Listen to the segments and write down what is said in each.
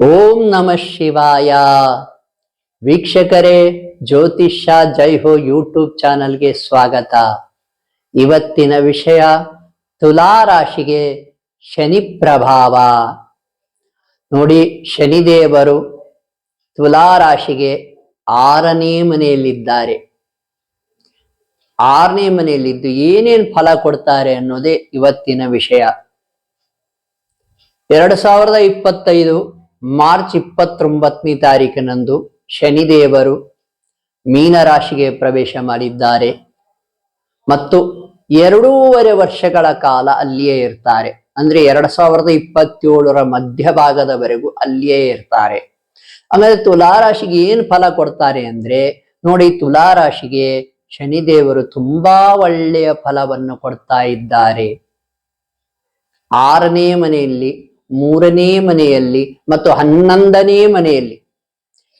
ಓಂ ನಮಃ ಶಿವಾಯ. ವೀಕ್ಷಕರೇ ಜ್ಯೋತಿಷ ಜೈ ಹೋ ಯೂಟ್ಯೂಬ್ ಚಾನಲ್ಗೆ ಸ್ವಾಗತ. ಇವತ್ತಿನ ವಿಷಯ ತುಲಾ ರಾಶಿಗೆ ಶನಿ ಪ್ರಭಾವ ನೋಡಿ, ಶನಿದೇವರು ತುಲಾ ರಾಶಿಗೆ ಆರನೇ ಮನೆಯಲ್ಲಿದ್ದಾರೆ. ಆರನೇ ಮನೆಯಲ್ಲಿದ್ದು ಏನೇನ್ ಫಲ ಕೊಡ್ತಾರೆ ಅನ್ನೋದೇ ಇವತ್ತಿನ ವಿಷಯ. ಎರಡು ಸಾವಿರದ ಇಪ್ಪತ್ತೈದು ಮಾರ್ಚ್ ಇಪ್ಪತ್ತೊಂಬತ್ತನೇ ತಾರೀಕಿನಂದು ಶನಿದೇವರು ಮೀನರಾಶಿಗೆ ಪ್ರವೇಶ ಮಾಡಿದ್ದಾರೆ. ಮತ್ತು ಎರಡೂವರೆ ವರ್ಷಗಳ ಕಾಲ ಅಲ್ಲಿಯೇ ಇರ್ತಾರೆ. ಅಂದ್ರೆ ಎರಡ್ ಸಾವಿರದ ಇಪ್ಪತ್ತೇಳರ ಮಧ್ಯಭಾಗದವರೆಗೂ ಅಲ್ಲಿಯೇ ಇರ್ತಾರೆ. ಆಮೇಲೆ ತುಲಾರಾಶಿಗೆ ಏನ್ ಫಲ ಕೊಡ್ತಾರೆ ಅಂದ್ರೆ, ನೋಡಿ ತುಲಾರಾಶಿಗೆ ಶನಿದೇವರು ತುಂಬಾ ಒಳ್ಳೆಯ ಫಲವನ್ನು ಕೊಡ್ತಾ ಇದ್ದಾರೆ. ಆರನೇ ಮನೆಯಲ್ಲಿ ಮೂರನೇ ಮನೆಯಲ್ಲಿ ಮತ್ತು ಹನ್ನೊಂದನೇ ಮನೆಯಲ್ಲಿ.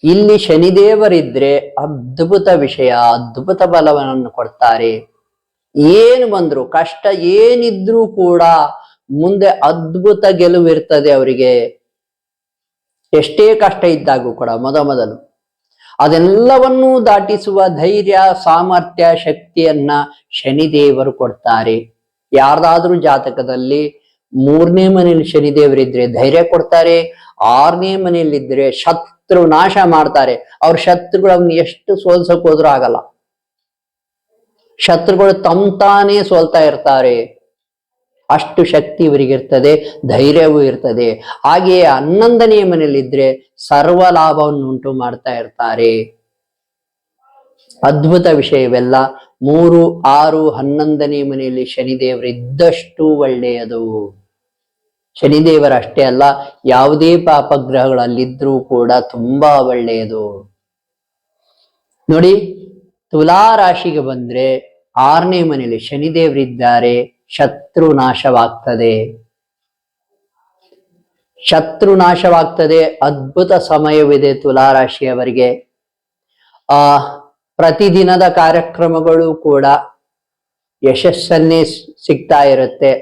ಇಲ್ಲಿ ಶನಿದೇವರಿದ್ರೆ ಅದ್ಭುತ ವಿಷಯ, ಅದ್ಭುತ ಬಲವನ್ನು ಕೊಡ್ತಾರೆ. ಏನು ಬಂದ್ರು, ಕಷ್ಟ ಏನಿದ್ರೂ ಕೂಡ ಮುಂದೆ ಅದ್ಭುತ ಗೆಲುವಿರ್ತದೆ ಅವರಿಗೆ. ಎಷ್ಟೇ ಕಷ್ಟ ಇದ್ದಾಗೂ ಕೂಡ ಮೊದ ಮೊದಲು. ಅದೆಲ್ಲವನ್ನೂ ದಾಟಿಸುವ ಧೈರ್ಯ, ಸಾಮರ್ಥ್ಯ, ಶಕ್ತಿಯನ್ನ ಶನಿದೇವರು ಕೊಡ್ತಾರೆ. ಯಾರ್ದಾದ್ರೂ ಜಾತಕದಲ್ಲಿ ಮೂರನೇ ಮನೆಯಲ್ಲಿ ಶನಿದೇವರಿದ್ರೆ ಧೈರ್ಯ ಕೊಡ್ತಾರೆ, ಆರನೇ ಮನೆಯಲ್ಲಿದ್ರೆ ಶತ್ರು ನಾಶ ಮಾಡ್ತಾರೆ. ಅವ್ರ ಶತ್ರುಗಳನ್ನ ಎಷ್ಟು ಸೋಲ್ಸಕ್ ಹೋದ್ರೂ ಆಗಲ್ಲ. ಶತ್ರುಗಳು ತಂತಾನೇ ತಾನೇ ಸೋಲ್ತಾ ಇರ್ತಾರೆ. ಅಷ್ಟು ಶಕ್ತಿ ಇವರಿಗಿರ್ತದೆ ಧೈರ್ಯವೂ ಇರ್ತದೆ. ಹಾಗೆಯೇ ಹನ್ನೊಂದನೇ ಮನೆಯಲ್ಲಿದ್ರೆ ಸರ್ವ ಲಾಭವನ್ನು ಉಂಟು ಮಾಡ್ತಾ ಇರ್ತಾರೆ. ಅದ್ಭುತ ವಿಷಯವೆಲ್ಲ. ಮೂರು, ಆರು, ಹನ್ನೊಂದನೇ ಮನೆಯಲ್ಲಿ ಶನಿದೇವರಿದ್ದಷ್ಟು ಒಳ್ಳೆಯದು. ಶನಿದೇವರ ಅಷ್ಟೇ ಅಲ್ಲ, ಯಾವುದೇ ಪಾಪಗ್ರಹಗಳಲ್ಲಿದ್ರೂ ಕೂಡ ತುಂಬಾ ಒಳ್ಳೆಯದು. ನೋಡಿ ತುಲಾ ರಾಶಿಗೆ ಬಂದ್ರೆ ಆರನೇ ಮನೆಯಲ್ಲಿ ಶನಿದೇವರಿದ್ದಾರೆ, ಶತ್ರು ನಾಶವಾಗ್ತದೆ. ಶತ್ರು ನಾಶವಾಗ್ತದೆ, ಅದ್ಭುತ ಸಮಯವಿದೆ ತುಲಾ ರಾಶಿಯವರಿಗೆ ಆ ಪ್ರತಿದಿನದ ಕಾರ್ಯಕ್ರಮಗಳು ಕೂಡ ಯಶಸ್ಸನ್ನೇ ಸಿಗ್ತಾ ಇರುತ್ತೆ.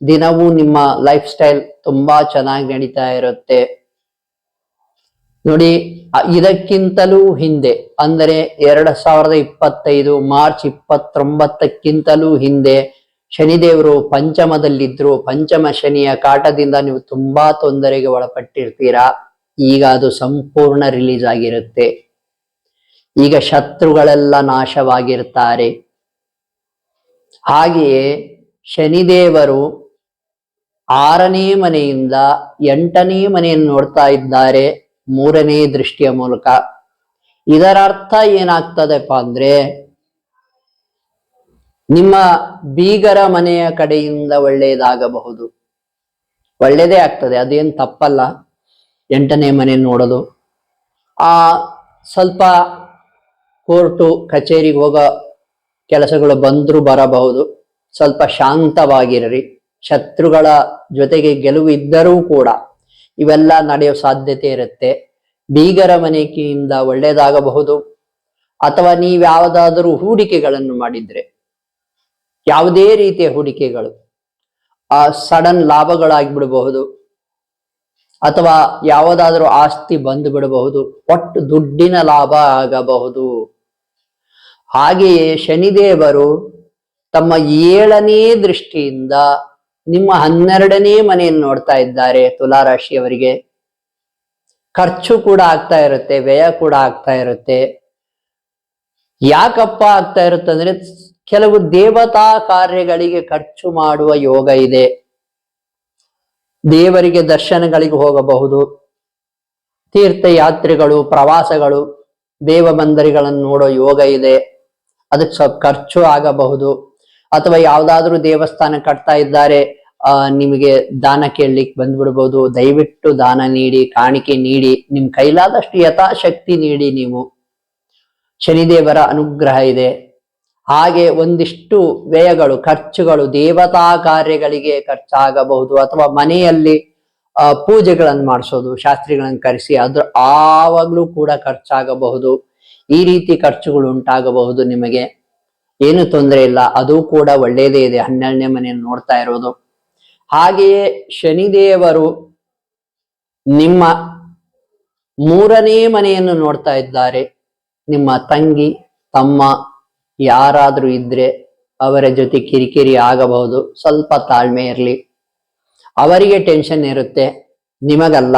ದಿನವೂ ನಿಮ್ಮ ಲೈಫ್ ಸ್ಟೈಲ್ ತುಂಬಾ ಚೆನ್ನಾಗಿ ನಡೀತಾ ಇರುತ್ತೆ. ನೋಡಿ ಇದಕ್ಕಿಂತಲೂ ಹಿಂದೆ, ಅಂದರೆ ಎರಡು ಸಾವಿರದ ಇಪ್ಪತ್ತೈದು ಮಾರ್ಚ್ ಇಪ್ಪತ್ತೊಂಬತ್ತಕ್ಕಿಂತಲೂ ಹಿಂದೆ, ಶನಿದೇವರು ಪಂಚಮದಲ್ಲಿದ್ರು. ಪಂಚಮ ಶನಿಯ ಕಾಟದಿಂದ ನೀವು ತುಂಬಾ ತೊಂದರೆಗೆ ಒಳಪಟ್ಟಿರ್ತೀರಾ. ಈಗ ಅದು ಸಂಪೂರ್ಣ ರಿಲೀಸ್ ಆಗಿರುತ್ತೆ. ಈಗ ಶತ್ರುಗಳೆಲ್ಲ ನಾಶವಾಗಿರ್ತಾರೆ. ಹಾಗೆಯೇ ಶನಿದೇವರು ಆರನೇ ಮನೆಯಿಂದ ಎಂಟನೇ ಮನೆಯನ್ನು ನೋಡ್ತಾ ಇದ್ದಾರೆ ಮೂರನೇ ದೃಷ್ಟಿಯ ಮೂಲಕ. ಇದರ ಅರ್ಥ ಏನಾಗ್ತದಪ್ಪ ಅಂದ್ರೆ ನಿಮ್ಮ ಬೀಗರ ಮನೆಯ ಕಡೆಯಿಂದ ಒಳ್ಳೆಯದಾಗಬಹುದು. ಒಳ್ಳೆಯದೇ ಆಗ್ತದೆ, ಅದೇನು ತಪ್ಪಲ್ಲ. ಎಂಟನೇ ಮನೆ ನೋಡೋದು. ಆ ಸ್ವಲ್ಪ ಕೋರ್ಟು, ಕಚೇರಿಗೆ ಹೋಗೋ ಕೆಲಸಗಳು ಬಂದರೂ ಬರಬಹುದು. ಸ್ವಲ್ಪ ಶಾಂತವಾಗಿರ್ರಿ ಶತ್ರುಗಳ ಜೊತೆಗೆ ಗೆಲುವು ಇದ್ದರೂ ಕೂಡ ಇವೆಲ್ಲ ನಡೆಯೋ ಸಾಧ್ಯತೆ ಇರುತ್ತೆ. ಬೀಗರ ಮನೆಯಿಂದ ಒಳ್ಳೆಯದಾಗಬಹುದು ಅಥವಾ ನೀವು ಯಾವುದಾದರೂ ಹೂಡಿಕೆಗಳನ್ನು ಮಾಡಿದ್ರೆ, ಯಾವುದೇ ರೀತಿಯ ಹೂಡಿಕೆಗಳು, ಆ ಸಡನ್ ಲಾಭಗಳಾಗಿಬಿಡಬಹುದು. ಅಥವಾ ಯಾವುದಾದ್ರೂ ಆಸ್ತಿ ಬಂದು ಬಿಡಬಹುದು ಒಟ್ಟು ದುಡ್ಡಿನ ಲಾಭ ಆಗಬಹುದು. ಹಾಗೆಯೇ ಶನಿದೇವರು ತಮ್ಮ ಏಳನೇ ದೃಷ್ಟಿಯಿಂದ ನಿಮ್ಮ ಹನ್ನೆರಡನೇ ಮನೆಯನ್ನು ನೋಡ್ತಾ ಇದ್ದಾರೆ ತುಲಾರಾಶಿಯವರಿಗೆ. ಖರ್ಚು ಕೂಡ ಆಗ್ತಾ ಇರುತ್ತೆ, ವ್ಯಯ ಕೂಡ ಆಗ್ತಾ ಇರುತ್ತೆ. ಯಾಕಪ್ಪ ಆಗ್ತಾ ಇರುತ್ತೆ ಅಂದ್ರೆ ಕೆಲವು ದೇವತಾ ಕಾರ್ಯಗಳಿಗೆ ಖರ್ಚು ಮಾಡುವ ಯೋಗ ಇದೆ. ದೇವರಿಗೆ ದರ್ಶನಗಳಿಗೆ ಹೋಗಬಹುದು. ತೀರ್ಥಯಾತ್ರೆಗಳು, ಪ್ರವಾಸಗಳು, ದೇವ ಬಂದರಿಗಳನ್ನು ನೋಡೋ ಯೋಗ ಇದೆ. ಅದಕ್ಕೆ ಸ್ವಲ್ಪ ಖರ್ಚು ಆಗಬಹುದು. ಅಥವಾ ಯಾವ್ದಾದ್ರು ದೇವಸ್ಥಾನ ಕಟ್ತಾ ಇದ್ದಾರೆ, ಆ, ನಿಮಗೆ ದಾನ ಕೇಳಲಿಕ್ಕೆ ಬಂದ್ಬಿಡ್ಬೋದು. ದಯವಿಟ್ಟು ದಾನ ನೀಡಿ, ಕಾಣಿಕೆ ನೀಡಿ ನಿಮ್ ಕೈಲಾದಷ್ಟು ಯಥಾಶಕ್ತಿ ನೀಡಿ ನೀವು. ಶನಿದೇವರ ಅನುಗ್ರಹ ಇದೆ. ಹಾಗೆ ಒಂದಿಷ್ಟು ವ್ಯಯಗಳು, ಖರ್ಚುಗಳು, ದೇವತಾ ಕಾರ್ಯಗಳಿಗೆ ಖರ್ಚಾಗಬಹುದು. ಅಥವಾ ಮನೆಯಲ್ಲಿ ಪೂಜೆಗಳನ್ನು ಮಾಡಿಸೋದು, ಶಾಸ್ತ್ರಿಗಳನ್ನು ಕರೆಸಿ, ಅದ್ರ ಆವಾಗಲೂ ಕೂಡ ಖರ್ಚಾಗಬಹುದು. ಈ ರೀತಿ ಖರ್ಚುಗಳು ಉಂಟಾಗಬಹುದು ನಿಮಗೆ. ಏನು ತೊಂದರೆ ಇಲ್ಲ, ಅದು ಕೂಡ ಒಳ್ಳೆಯದೇ ಇದೆ, ಹನ್ನೆರಡನೇ ಮನೆಯನ್ನು ನೋಡ್ತಾ ಇರೋದು. ಹಾಗೆಯೇ ಶನಿದೇವರು ನಿಮ್ಮ ಮೂರನೇ ಮನೆಯನ್ನು ನೋಡ್ತಾ ಇದ್ದಾರೆ. ನಿಮ್ಮ ತಂಗಿ, ತಮ್ಮ ಯಾರಾದರೂ ಇದ್ರೆ ಅವರ ಜೊತೆ ಕಿರಿಕಿರಿ ಆಗಬಹುದು, ಸ್ವಲ್ಪ ತಾಳ್ಮೆ ಇರಲಿ. ಅವರಿಗೆ ಟೆನ್ಷನ್ ಇರುತ್ತೆ, ನಿಮಗಲ್ಲ,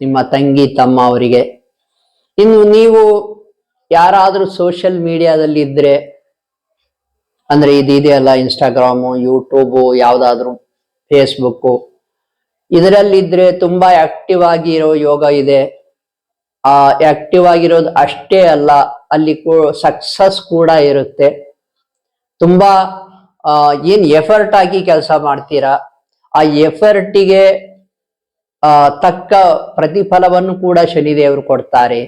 ನಿಮ್ಮ ತಂಗಿ, ತಮ್ಮ ಅವರಿಗೆ. ಇನ್ನು ನೀವು ಯಾರಾದ್ರೂ ಸೋಷಿಯಲ್ ಮೀಡಿಯಾದಲ್ಲಿ ಇದ್ರೆ, ಅಂದ್ರೆ ಇದಿದೆಯಲ್ಲ ಇನ್ಸ್ಟಾಗ್ರಾಮು ಯೂಟ್ಯೂಬು ಯಾವ್ದಾದ್ರು ಫೇಸ್ಬುಕ್ಕು ಇದರಲ್ಲಿದ್ರೆ ತುಂಬಾ ಆಕ್ಟಿವ್ ಆಗಿರೋ ಯೋಗ ಇದೆ. ಆ ಆಕ್ಟಿವ್ ಆಗಿರೋದು ಅಷ್ಟೇ ಅಲ್ಲ, ಅಲ್ಲಿ ಸಕ್ಸಸ್ ಕೂಡ ಇರುತ್ತೆ. ತುಂಬಾ ಏನ್ ಎಫರ್ಟ್ ಆಗಿ ಕೆಲಸ ಮಾಡ್ತೀರಾ? ಆ ಎಫರ್ಟಿಗೆ ತಕ್ಕ ಪ್ರತಿಫಲವನ್ನು ಕೂಡ ಶನಿದೇವರು ಕೊಡ್ತಾರೆ.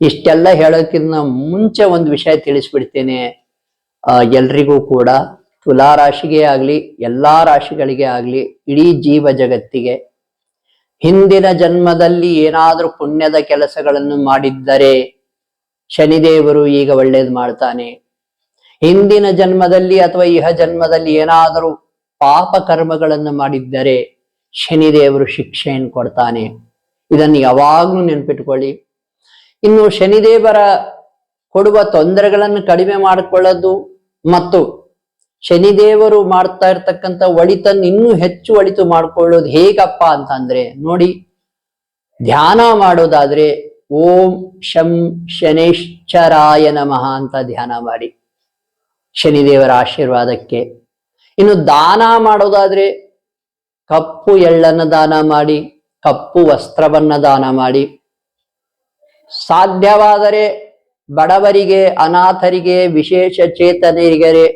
ಇಷ್ಟೆಲ್ಲ ಹೇಳೋಕ್ಕಿಂತ ಮುಂಚೆ ಒಂದು ವಿಷಯ ತಿಳಿಸ್ಬಿಡ್ತೇನೆ. ಎಲ್ರಿಗೂ ಕೂಡ ತುಲಾ ರಾಶಿಗೆ ಆಗ್ಲಿ, ಎಲ್ಲಾ ರಾಶಿಗಳಿಗೆ ಆಗ್ಲಿ, ಇಡೀ ಜೀವ ಜಗತ್ತಿಗೆ ಹಿಂದಿನ ಜನ್ಮದಲ್ಲಿ ಏನಾದ್ರೂ ಪುಣ್ಯದ ಕೆಲಸಗಳನ್ನು ಮಾಡಿದ್ದರೆ ಶನಿದೇವರು ಈಗ ಒಳ್ಳೇದು ಮಾಡ್ತಾನೆ. ಹಿಂದಿನ ಜನ್ಮದಲ್ಲಿ ಅಥವಾ ಇಹ ಜನ್ಮದಲ್ಲಿ ಏನಾದರೂ ಪಾಪ ಕರ್ಮಗಳನ್ನು ಮಾಡಿದ್ದರೆ ಶನಿದೇವರು ಶಿಕ್ಷೆಯನ್ನು ಕೊಡ್ತಾನೆ. ಇದನ್ನು ಯಾವಾಗ್ಲೂ ನೆನ್ಪಿಟ್ಕೊಳ್ಳಿ. ಇನ್ನು ಶನಿದೇವರ ಕೊಡುವ ತೊಂದರೆಗಳನ್ನು ಕಡಿಮೆ ಮಾಡಿಕೊಳ್ಳೋದು ಮತ್ತು ಶನಿದೇವರು ಮಾಡ್ತಾ ಇರ್ತಕ್ಕಂಥ ಒಳಿತನ್ನು ಇನ್ನೂ ಹೆಚ್ಚು ಒಳಿತು ಮಾಡಿಕೊಳ್ಳೋದು ಹೇಗಪ್ಪ ಅಂತಂದ್ರೆ ನೋಡಿ, ಧ್ಯಾನ ಮಾಡೋದಾದ್ರೆ ಓಂ ಶಂ ಶನೇಶ್ಚರಾಯ ನಮಃ ಅಂತ ಧ್ಯಾನ ಮಾಡಿ ಶನಿದೇವರ ಆಶೀರ್ವಾದಕ್ಕೆ. ಇನ್ನು ದಾನ ಮಾಡೋದಾದ್ರೆ ಕಪ್ಪು ಎಳ್ಳನ್ನು ದಾನ ಮಾಡಿ, ಕಪ್ಪು ವಸ್ತ್ರವನ್ನ ದಾನ ಮಾಡಿ ಸಾಧ್ಯವಾದರೆ ಬಡವರಿಗೆ, ಅನಾಥರಿಗೆ ವಿಶೇಷ ಚೇತನರಿಗೆ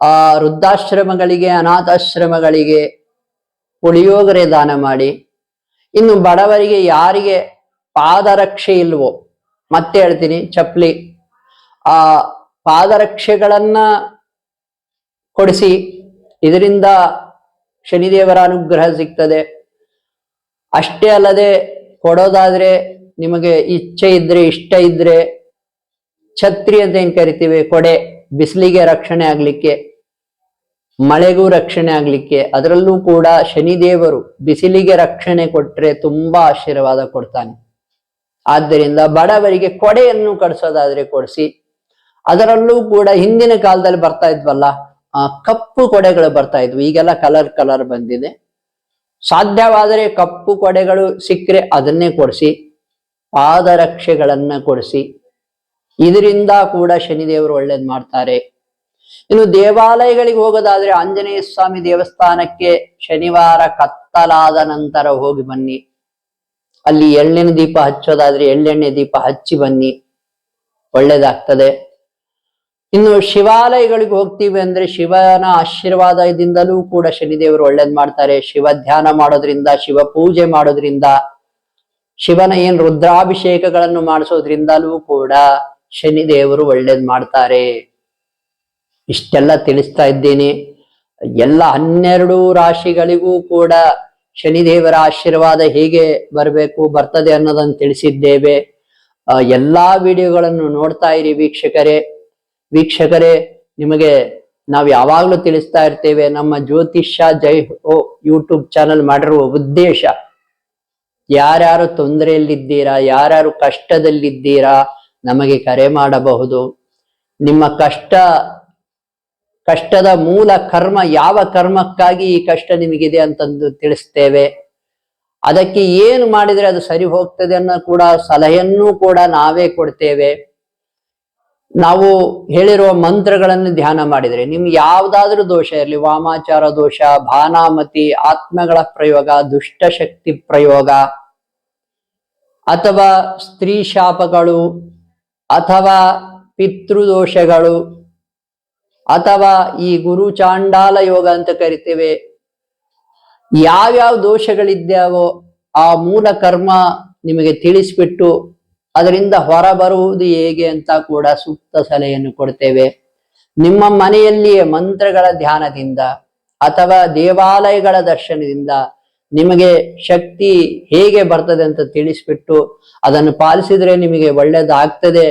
ಆ ವೃದ್ಧಾಶ್ರಮಗಳಿಗೆ, ಅನಾಥಾಶ್ರಮಗಳಿಗೆ ಪುಳಿಯೋಗರೆ ದಾನ ಮಾಡಿ. ಇನ್ನು ಬಡವರಿಗೆ ಯಾರಿಗೆ ಪಾದರಕ್ಷೆ ಇಲ್ವೋ, ಮತ್ತೆ ಹೇಳ್ತೀನಿ ಚಪ್ಪಲಿ ಆ ಪಾದರಕ್ಷೆಗಳನ್ನ ಕೊಡಿಸಿ, ಇದರಿಂದ ಶನಿದೇವರ ಅನುಗ್ರಹ ಸಿಗ್ತದೆ. ಅಷ್ಟೇ ಅಲ್ಲದೆ ಕೊಡೋದಾದ್ರೆ ನಿಮಗೆ ಇಚ್ಛೆ ಇದ್ರೆ, ಇಷ್ಟ ಇದ್ರೆ, ಛತ್ರಿ ಅಂತ ಏನ್ ಕರಿತೀವಿ? ಕೊಡೆ. ಬಿಸಿಲಿಗೆ ರಕ್ಷಣೆ ಆಗ್ಲಿಕ್ಕೆ, ಮಳೆಗೂ ರಕ್ಷಣೆ ಆಗ್ಲಿಕ್ಕೆ. ಅದರಲ್ಲೂ ಕೂಡ ಶನಿದೇವರು ಬಿಸಿಲಿಗೆ ರಕ್ಷಣೆ ಕೊಟ್ರೆ ತುಂಬಾ ಆಶೀರ್ವಾದ ಕೊಡ್ತಾನೆ. ಆದ್ದರಿಂದ ಬಡವರಿಗೆ ಕೊಡೆಯನ್ನು ಕಡಿಸೋದಾದ್ರೆ ಕೊಡಿಸಿ. ಅದರಲ್ಲೂ ಕೂಡ ಹಿಂದಿನ ಕಾಲದಲ್ಲಿ ಬರ್ತಾ ಇದ್ವಲ್ಲ, ಆ ಕಪ್ಪು ಕೊಡೆಗಳು ಬರ್ತಾ ಇದ್ವು. ಈಗೆಲ್ಲ ಕಲರ್ ಕಲರ್ ಬಂದಿದೆ. ಸಾಧ್ಯವಾದರೆ ಕಪ್ಪು ಕೊಡೆಗಳು ಸಿಕ್ಕರೆ ಅದನ್ನೇ ಕೊಡಿಸಿ. ಪಾದರಕ್ಷೆಗಳನ್ನ ಕೊಡಿಸಿ. ಇದರಿಂದ ಕೂಡ ಶನಿದೇವರು ಒಳ್ಳೇದ್ ಮಾಡ್ತಾರೆ. ಇನ್ನು ದೇವಾಲಯಗಳಿಗೆ ಹೋಗೋದಾದ್ರೆ ಆಂಜನೇಯ ಸ್ವಾಮಿ ದೇವಸ್ಥಾನಕ್ಕೆ ಶನಿವಾರ ಕತ್ತಲಾದ ನಂತರ ಹೋಗಿ ಬನ್ನಿ. ಅಲ್ಲಿ ಎಳ್ಳೆಣ್ಣೆ ದೀಪ ಹಚ್ಚೋದಾದ್ರೆ ಎಳ್ಳೆಣ್ಣೆ ದೀಪ ಹಚ್ಚಿ ಬನ್ನಿ. ಒಳ್ಳೇದಾಗ್ತದೆ. ಇನ್ನು ಶಿವಾಲಯಗಳಿಗೆ ಹೋಗ್ತೀವಿ ಅಂದ್ರೆ ಶಿವನ ಆಶೀರ್ವಾದದಿಂದಲೂ ಕೂಡ ಶನಿದೇವರು ಒಳ್ಳೇದ್ ಮಾಡ್ತಾರೆ. ಶಿವ ಧ್ಯಾನ ಮಾಡೋದ್ರಿಂದ, ಶಿವ ಪೂಜೆ ಮಾಡೋದ್ರಿಂದ ಶಿವನ ಏನ್ ರುದ್ರಾಭಿಷೇಕಗಳನ್ನು ಮಾಡಿಸೋದ್ರಿಂದಲೂ ಕೂಡ ಶನಿದೇವರು ಒಳ್ಳೇದ್ ಮಾಡ್ತಾರೆ. ಇಷ್ಟೆಲ್ಲ ತಿಳಿಸ್ತಾ ಇದ್ದೀನಿ. ಎಲ್ಲ ಹನ್ನೆರಡು ರಾಶಿಗಳಿಗೂ ಕೂಡ ಶನಿದೇವರ ಆಶೀರ್ವಾದ ಹೇಗೆ ಬರಬೇಕು, ಬರ್ತದೆ ಅನ್ನೋದನ್ನು ತಿಳಿಸಿದ್ದೇವೆ. ಎಲ್ಲಾ ವಿಡಿಯೋಗಳನ್ನು ನೋಡ್ತಾ ಇರಿ ವೀಕ್ಷಕರೇ. ವೀಕ್ಷಕರೇ, ನಿಮಗೆ ನಾವು ಯಾವಾಗ್ಲೂ ತಿಳಿಸ್ತಾ ಇರ್ತೇವೆ, ನಮ್ಮ ಜ್ಯೋತಿಷ್ಯ ಜೈ ಓ ಯೂಟ್ಯೂಬ್ ಚಾನಲ್ ಮಾಡಿರುವ ಉದ್ದೇಶ ಯಾರ್ಯಾರು ತೊಂದರೆಯಲ್ಲಿದ್ದೀರಾ, ಯಾರ್ಯಾರು ಕಷ್ಟದಲ್ಲಿದ್ದೀರಾ ನಮಗೆ ಕರೆ ಮಾಡಬಹುದು. ನಿಮ್ಮ ಕಷ್ಟ, ಕಷ್ಟದ ಮೂಲ ಕರ್ಮ ಯಾವ ಕರ್ಮಕ್ಕಾಗಿ ಈ ಕಷ್ಟ ನಿಮಗಿದೆ ಅಂತಂದು ತಿಳಿಸ್ತೇವೆ. ಅದಕ್ಕೆ ಏನು ಮಾಡಿದ್ರೆ ಅದು ಸರಿ ಹೋಗ್ತದೆ ಅನ್ನೋ ಕೂಡ ಸಲಹೆಯನ್ನು ಕೂಡ ನಾವೇ ಕೊಡ್ತೇವೆ. ನಾವು ಹೇಳಿರುವ ಮಂತ್ರಗಳನ್ನು ಧ್ಯಾನ ಮಾಡಿದರೆ, ನಿಮ್ಗೆ ಯಾವುದಾದ್ರೂ ದೋಷ ಇರಲಿ, ವಾಮಾಚಾರ ದೋಷ, ಭಾನಾಮತಿ, ಆತ್ಮಗಳ ಪ್ರಯೋಗ, ದುಷ್ಟಶಕ್ತಿ ಪ್ರಯೋಗ ಅಥವಾ ಸ್ತ್ರೀ ಶಾಪಗಳು, ಅಥವಾ ಪಿತೃದೋಷಗಳು, ಅಥವಾ ಈ ಗುರು ಚಾಂಡಾಲ ಯೋಗ ಅಂತ ಕರಿತೇವೆ, ಯಾವ್ಯಾವ ದೋಷಗಳಿದ್ದಾವೋ ಆ ಮೂಲ ಕರ್ಮ ನಿಮಗೆ ತಿಳಿಸ್ಬಿಟ್ಟು ಅದರಿಂದ ಹೊರಬರುವುದು ಹೇಗೆ ಅಂತ ಕೂಡ ಸೂಕ್ತ ಸಲಹೆಯನ್ನು ಕೊಡ್ತೇವೆ. ನಿಮ್ಮ ಮನೆಯಲ್ಲಿಯೇ ಮಂತ್ರಗಳ ಧ್ಯಾನದಿಂದ ಅಥವಾ ದೇವಾಲಯಗಳ ದರ್ಶನದಿಂದ ನಿಮಗೆ ಶಕ್ತಿ ಹೇಗೆ ಬರ್ತದೆ ಅಂತ ತಿಳಿಸ್ಬಿಟ್ಟು ಅದನ್ನು ಪಾಲಿಸಿದ್ರೆ ನಿಮಗೆ ಒಳ್ಳೇದಾಗ್ತದೆ.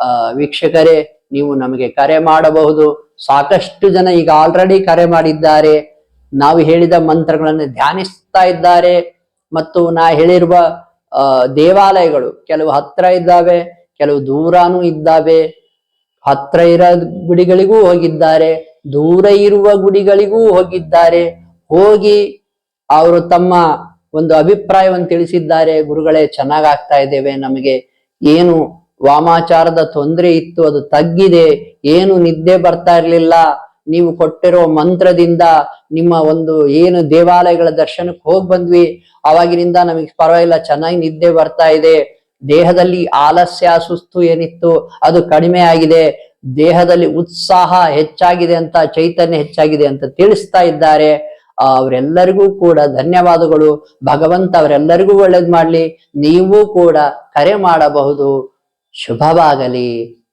ಆ, ವೀಕ್ಷಕರೇ, ನೀವು ನಮಗೆ ಕರೆ ಮಾಡಬಹುದು. ಸಾಕಷ್ಟು ಜನ ಈಗ ಆಲ್ರೆಡಿ ಕರೆ ಮಾಡಿದ್ದಾರೆ. ನಾವು ಹೇಳಿದ ಮಂತ್ರಗಳನ್ನು ಧ್ಯಾನಿಸ್ತಾ ಇದ್ದಾರೆ. ಮತ್ತು ನಾ ಹೇಳಿರುವ ದೇವಾಲಯಗಳು ಕೆಲವು ಹತ್ರ ಇದ್ದಾವೆ, ಕೆಲವು ದೂರಾನು ಇದ್ದಾವೆ. ಹತ್ರ ಇರೋ ಗುಡಿಗಳಿಗೂ ಹೋಗಿದ್ದಾರೆ, ದೂರ ಇರುವ ಗುಡಿಗಳಿಗೂ ಹೋಗಿದ್ದಾರೆ. ಹೋಗಿ ಅವರು ತಮ್ಮ ಒಂದು ಅಭಿಪ್ರಾಯವನ್ನು ತಿಳಿಸಿದ್ದಾರೆ, ಗುರುಗಳೇ ಚೆನ್ನಾಗ್ ಆಗ್ತಾ ಇದ್ದೇವೆ, ನಮಗೆ ಏನು ವಾಮಾಚಾರದ ತೊಂದರೆ ಇತ್ತು, ಅದು ತಗ್ಗಿದೆ, ಏನು ನಿದ್ದೆ ಬರ್ತಾ ಇರಲಿಲ್ಲ, ನೀವು ಕೊಟ್ಟಿರೋ ಮಂತ್ರದಿಂದ ನಿಮ್ಮ ಒಂದು ಏನು ದೇವಾಲಯಗಳ ದರ್ಶನಕ್ಕೆ ಹೋಗ್ ಬಂದ್ವಿ ಅವಾಗಿನಿಂದ ನಮಗೆ ಪರವಾಗಿಲ್ಲ, ಚೆನ್ನಾಗಿ ನಿದ್ದೆ ಬರ್ತಾ ಇದೆ, ದೇಹದಲ್ಲಿ ಆಲಸ್ಯ, ಸುಸ್ತು ಏನಿತ್ತು, ಅದು ಕಡಿಮೆ ಆಗಿದೆ, ದೇಹದಲ್ಲಿ ಉತ್ಸಾಹ ಹೆಚ್ಚಾಗಿದೆ ಅಂತ, ಚೈತನ್ಯ ಹೆಚ್ಚಾಗಿದೆ ಅಂತ ತಿಳಿಸ್ತಾ ಇದ್ದಾರೆ. ಅವರೆಲ್ಲರಿಗೂ ಕೂಡ ಧನ್ಯವಾದಗಳು. ಭಗವಂತ ಅವರೆಲ್ಲರಿಗೂ ಒಳ್ಳೇದ್ ಮಾಡ್ಲಿ. ನೀವು ಕೂಡ ಕರೆ ಮಾಡಬಹುದು. ಶುಭವಾಗಲಿ.